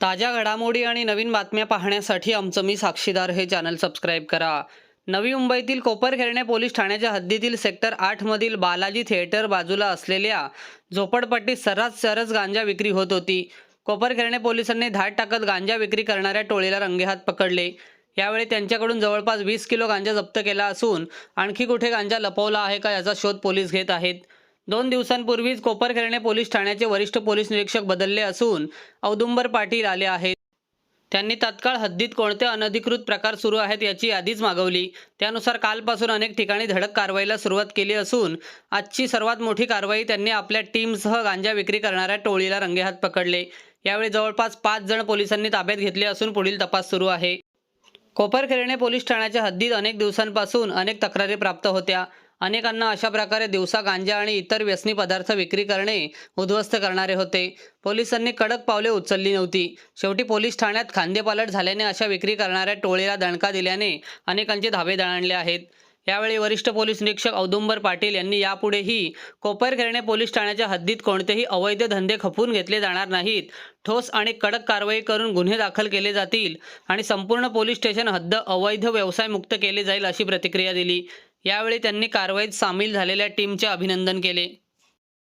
ताज्या घडामोडी आणि नवीन बातम्या पाहण्यासाठी आमचं मी साक्षीदार हे चॅनल सबस्क्राईब करा. नवी मुंबईतील कोपरखेरणे पोलीस ठाण्याच्या हद्दीतील सेक्टर आठमधील बालाजी थिएटर बाजूला असलेल्या झोपडपट्टीत सर्रास सरस गांजा विक्री होत होती. कोपरखेरणे पोलिसांनी धाड टाकत गांजा विक्री करणाऱ्या टोळीला रंगेहात पकडले. यावेळी त्यांच्याकडून जवळपास वीस किलो गांजा जप्त केला असून आणखी कुठे गांजा लपवला आहे का याचा शोध पोलीस घेत आहेत. दोन दिवसांपूर्वीच कोपरखेरणे पोलीस ठाण्याचे वरिष्ठ पोलीस निरीक्षक बदलले असून औदुंबर पाटील आले आहेत. त्यांनी तत्काळ हद्दीत कोणते अनधिकृत प्रकार सुरू आहेत याची यादीच मागवली. त्यानुसार कालपासून अनेक ठिकाणी धडक कारवाईला सुरुवात केली असून आजची सर्वात मोठी कारवाई त्यांनी आपल्या टीमसह गांजा विक्री करणाऱ्या टोळीला रंगेहात पकडले. यावेळी जवळपास पाच जण पोलिसांनी ताब्यात घेतले असून पुढील तपास सुरू आहे. कोपरखेरणे पोलीस ठाण्याच्या हद्दीत अनेक दिवसांपासून अनेक तक्रारी प्राप्त होत्या. अनेकांना अशा प्रकारे दिवसा गांजा आणि इतर व्यसनी पदार्थ विक्री करणे उद्ध्वस्त करणारे होते. पोलिसांनी कडक पावले उचलली नव्हती. शेवटी पोलीस ठाण्यात खांदेपालट झाल्याने अशा विक्री करणाऱ्या टोळीला दणका दिल्याने अनेकांचे धाबे दणाणले आहेत. यावेळी वरिष्ठ पोलीस निरीक्षक औदुंबर पाटील यांनी यापुढेही कोपरखेरणे पोलीस ठाण्याच्या हद्दीत कोणतेही अवैध धंदे खपून घेतले जाणार नाहीत. ठोस आणि कडक कारवाई करून गुन्हे दाखल केले जातील आणि संपूर्ण पोलीस स्टेशन हद्द अवैध व्यवसाय मुक्त केले जाईल अशी प्रतिक्रिया दिली. यावेळी त्यांनी कारवाईत सामील झालेल्या टीमचे अभिनंदन केले.